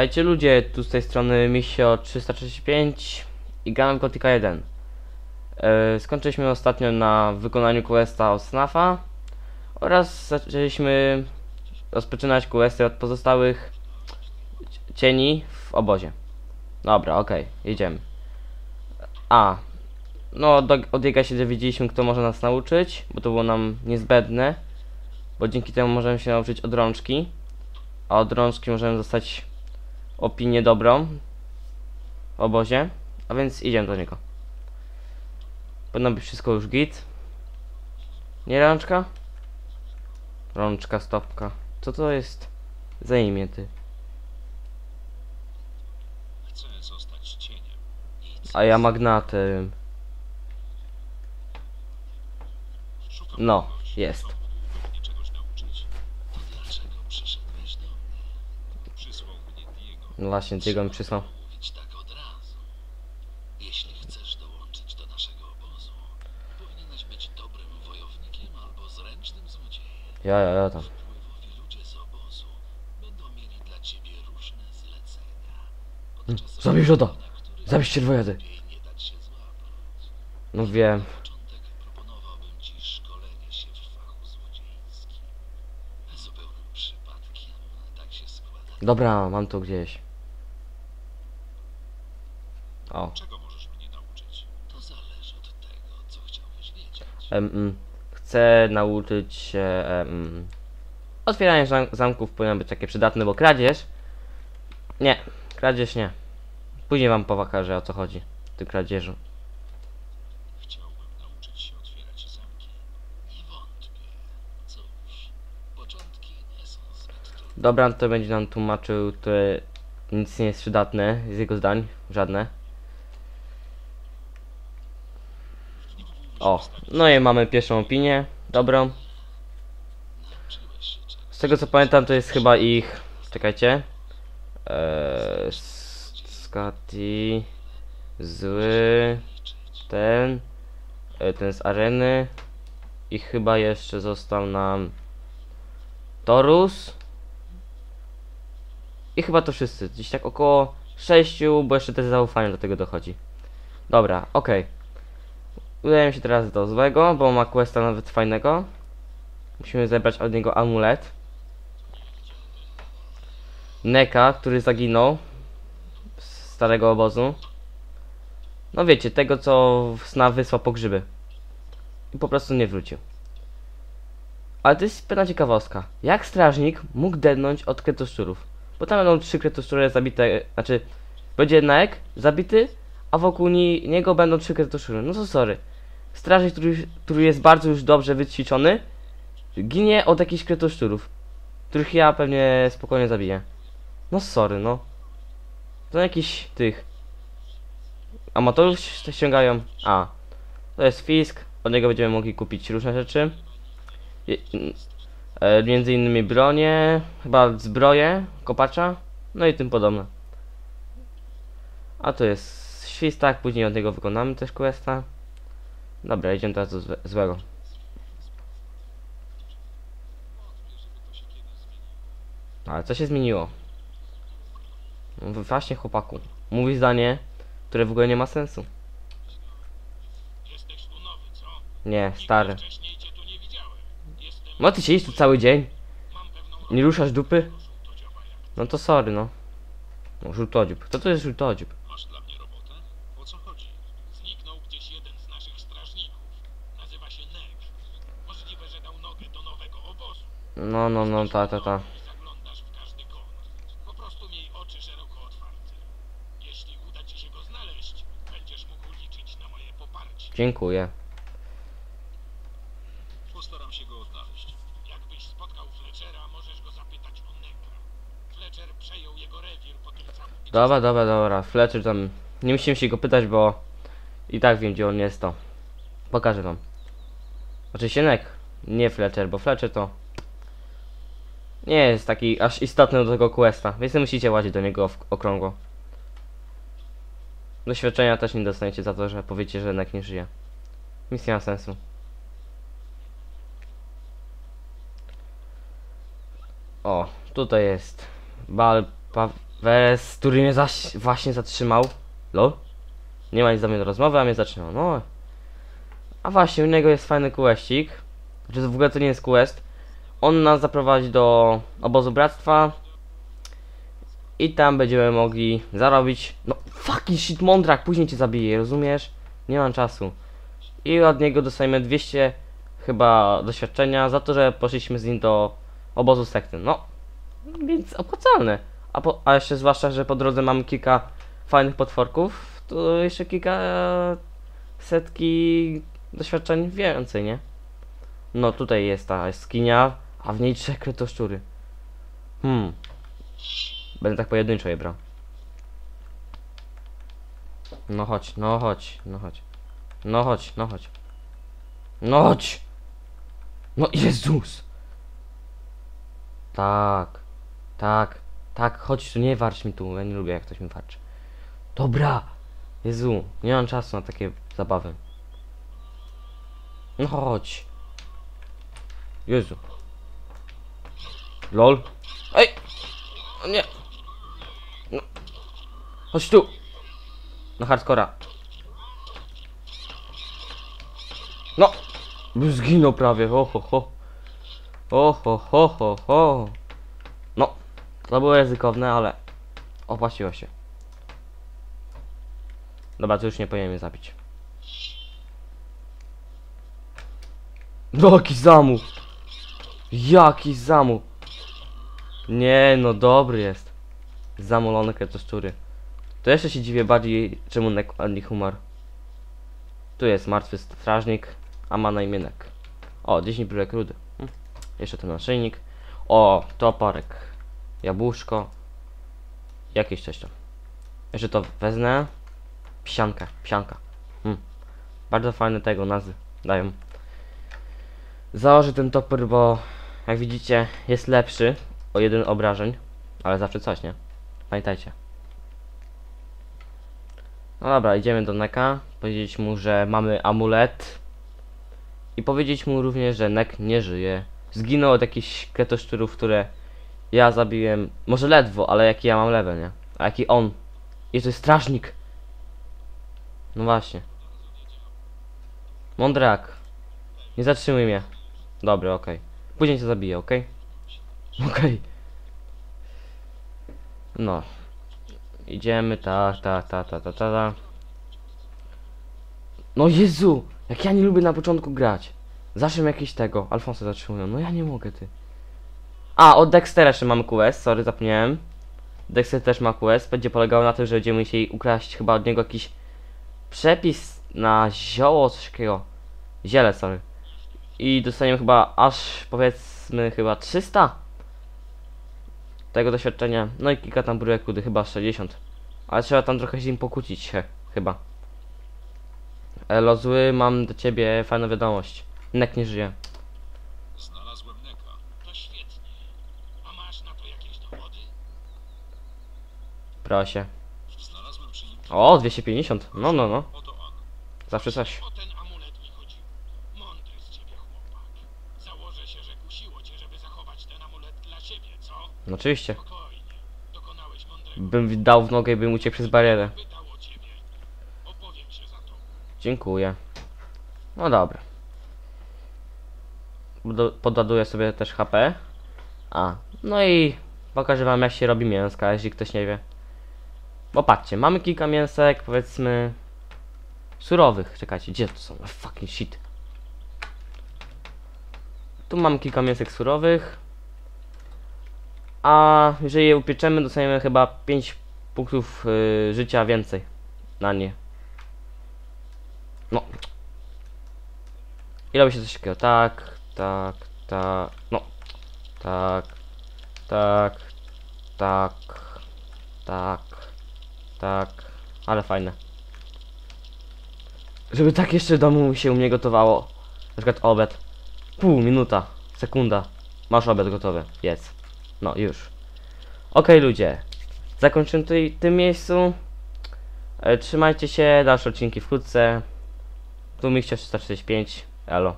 Słuchajcie ludzie, tu z tej strony Misio 335 i gramy w Gothica 1. E, skończyliśmy ostatnio na wykonaniu questa od Snafa oraz zaczęliśmy rozpoczynać questy od pozostałych cieni w obozie. Dobra, okej, jedziemy. A, no do, od jego się dowiedzieliśmy kto może nas nauczyć, bo to było nam niezbędne, bo dzięki temu możemy się nauczyć od rączki, a od rączki możemy dostać opinię dobrą w obozie, a więc idziemy do niego. Powinno być wszystko już git. Nie rączka? Rączka, stopka. Co to jest za imię ty? Chcę zostać cieniem. A ja magnatem. No, jest. kto mógłby mnie czegoś nauczyć. To dlaczego przyszedłeś do mnie? Przysłał mnie Diego. No właśnie, Diego mi przysłał. Tak od razu. Jeśli chcesz dołączyć do naszego obozu, powinieneś być dobrym wojownikiem albo zręcznym złodziejem. Ja, ja, ja tam. Wpływowi ludzie z obozu będą mieli dla ciebie różne zlecenia. Podczas zabierz Żoda. Zabierz czerwojady. No wiem. Na początek proponowałbym ci szkolenie się w fachu złodziejskim. Zupełnym przypadkiem tak się składa. Dobra, mam to gdzieś. O. Czego możesz mnie nauczyć? To zależy od tego, co chciałbyś wiedzieć. Em, mm, chcę nauczyć się. Em, otwieranie zam zamków powinno być takie przydatne, bo kradzież. Nie, kradzież nie. Później wam pokażę o co chodzi w tym kradzieżu. Chciałbym nauczyć się otwierać zamki. Nie wątpię. Cóż, początki nie są zbyt trudne. Dobra, to będzie nam tłumaczył, które nic nie jest przydatne z jego zdań, żadne. O, no i mamy pierwszą opinię, dobrą. Z tego co pamiętam, to jest chyba ich. Czekajcie. Eee, Scotty. Zły. Ten. E, ten z areny. I chyba jeszcze został nam. Torus. I chyba to wszyscy. Gdzieś tak około 6, bo jeszcze też zaufanie do tego dochodzi. Dobra, okej. Udajemy się teraz do złego, bo ma questa nawet fajnego. Musimy zebrać od niego amulet. Neka, który zaginął z starego obozu. No wiecie, tego co Sna wysłał po grzyby. I po prostu nie wrócił. Ale to jest pewna ciekawostka. Jak strażnik mógł dednąć od kretoszczurów? Bo tam będą trzy kretoszczury zabite, znaczy będzie Nek zabity, a wokół ni niego będą trzy kretoszczury. No to sorry. Strażnik, który, który jest bardzo już dobrze wyćwiczony, ginie od jakichś kretoszczurów, których ja pewnie spokojnie zabiję. No sorry, no. To jakiś tych amatorów ściągają. A, to jest Fisk, od niego będziemy mogli kupić różne rzeczy. Je, e, między innymi bronie, chyba zbroje, kopacza, no i tym podobne. A to jest Świstak, później od niego wykonamy też questa. Dobra, idziemy teraz do złe, złego. Ale co się zmieniło? No właśnie chłopaku. Mówi zdanie, które w ogóle nie ma sensu. Nie, stary. No ty siedzisz tu cały dzień? Nie ruszasz dupy? No to sorry, no. No, żółtodziób. Kto to jest żółtodziób? Masz dla mnie robotę? O co chodzi? Zniknął gdzieś jeden z naszych strażników. Nazywa się Nek. Możliwe, że dał nogę do nowego obozu. No, no, no, ta, ta, ta. I zaglądasz w każdy kąt. Po prostu miej oczy szeroko otwarte. Jeśli uda ci się go znaleźć, będziesz mógł liczyć na moje poparcie. Dziękuję. Postaram się go odnaleźć. Jakbyś spotkał Fletchera, możesz go zapytać o Neka. Fletcher przejął jego rewir po tym całym... Dobra, dobra, dobra. Fletcher tam... Nie musimy się go pytać, bo... I tak wiem, gdzie on jest, to. Pokażę wam. Oczywiście Nek. Nie Fletcher, bo Fletcher to... Nie jest taki aż istotny do tego questa, więc nie musicie łazić do niego okrągło. Doświadczenia też nie dostaniecie za to, że powiecie, że Nek nie żyje. Nic nie ma sensu. O, tutaj jest Bal pa Wes, który mnie zaś właśnie zatrzymał. Lol. Nie ma nic do mnie do rozmowy, a mnie zatrzymał. No. A właśnie, u niego jest fajny questik. Czy w ogóle to nie jest quest. On nas zaprowadzi do obozu bractwa. I tam będziemy mogli zarobić. No, fucking shit, mądrak, później cię zabiję, rozumiesz? Nie mam czasu. I od niego dostajemy 200 chyba doświadczenia za to, że poszliśmy z nim do obozu sekty. No, więc opłacalne. A, po, a jeszcze zwłaszcza, że po drodze mamy kilka fajnych potworków, to jeszcze kilka e, setki doświadczeń więcej, nie? No tutaj jest ta jaskinia, a w niej trzech kretoszczury. Hmm. Będę tak pojedynczo je brał. No chodź, no chodź, no chodź. No chodź, no chodź. No chodź! No Jezus! Tak, tak, tak, chodź tu, nie warcz mi tu, ja nie lubię jak ktoś mi warczy. Dobra! Jezu, nie mam czasu na takie zabawy. No chodź. Jezu. LOL. Ej! O nie! No. Chodź tu! Na hardcora. No! Zginął prawie, ho ho ho. O ho ho ho ho. No, to było ryzykowne, ale opłaciło się. Dobra, to już nie powinienem zabić. No, jaki zamów! Jaki zamów! Nie, no dobry jest. Zamulone kretoszczury. To jeszcze się dziwię bardziej, czemu Nek od umarł. Tu jest martwy strażnik, a ma na. O, 10 bryłek rudy. Hm. Jeszcze ten naszyjnik. O, toporek. Jabłuszko. Jakieś coś tam. Jeszcze to wezmę. Psianka, psianka. Hm. Bardzo fajne tego nazwy dają. Założę ten topór, bo jak widzicie jest lepszy o jeden obrażeń. Ale zawsze coś, nie? Pamiętajcie. No dobra, idziemy do Neka. Powiedzieć mu, że mamy amulet. I powiedzieć mu również, że Nek nie żyje. Zginął od jakichś kretoszczurów, które ja zabiłem. Może ledwo, ale jaki ja mam level, nie? A jaki on. I to jest strażnik. No właśnie. Mądrak. Nie zatrzymuj mnie. Dobra, okej. Później cię zabiję, okej? Okej. No. Idziemy, tak, tak, tak, tak, tak, tak. No Jezu! Jak ja nie lubię na początku grać. Zawsze jakieś tego. Alfonso zatrzymują. No ja nie mogę, ty. A, od Dextera jeszcze mamy quest, sorry, zapomniałem. Dexter też ma quest. Będzie polegało na tym, że będziemy musieli ukraść chyba od niego jakiś przepis na zioło, coś takiego. Ziele, sorry. I dostaniemy chyba aż, powiedzmy, chyba 300 tego doświadczenia. No i kilka tam bryłek rudy, chyba 60. Ale trzeba tam trochę się im pokłócić się, chyba. Elo zły, mam do ciebie fajną wiadomość. Nek nie żyje. Znalazłem Neka. To świetnie. A masz na to jakieś dowody? Proszę. Znalazłem przy nim... O, 250. No, no, no. Zawsze coś. O ten amulet mi chodziło. Mądry z ciebie chłopak. Założę się, że kusiło cię, żeby zachować ten siebie, co? No, oczywiście. Spokojnie. Dokonałeś mądrego. Bym dał w nogę i bym uciekł przez barierę. Pytał o ciebie. Opowiem się za to. Dziękuję. No dobra. Podładuję sobie też HP. A, no i pokażę wam jak się robi mięska, jeśli ktoś nie wie. Bo patrzcie, mamy kilka mięsek, powiedzmy... Surowych. Czekajcie, gdzie to są? Fucking shit. Tu mam kilka mięsek surowych. A jeżeli je upieczemy, dostaniemy chyba 5 punktów y, życia więcej na nie. No. I robi się coś takiego. Tak, tak, tak. No. Tak, tak, tak, tak, tak. Ale fajne. Żeby tak jeszcze w domu się u mnie gotowało. Na przykład obiad. Pół minuta, sekunda. Masz obiad gotowy. Jest. No, już. Okej, ludzie. Zakończymy tutaj tym miejscu. E, Trzymajcie się, dalsze odcinki wkrótce. Tu Michcio 345. Elo.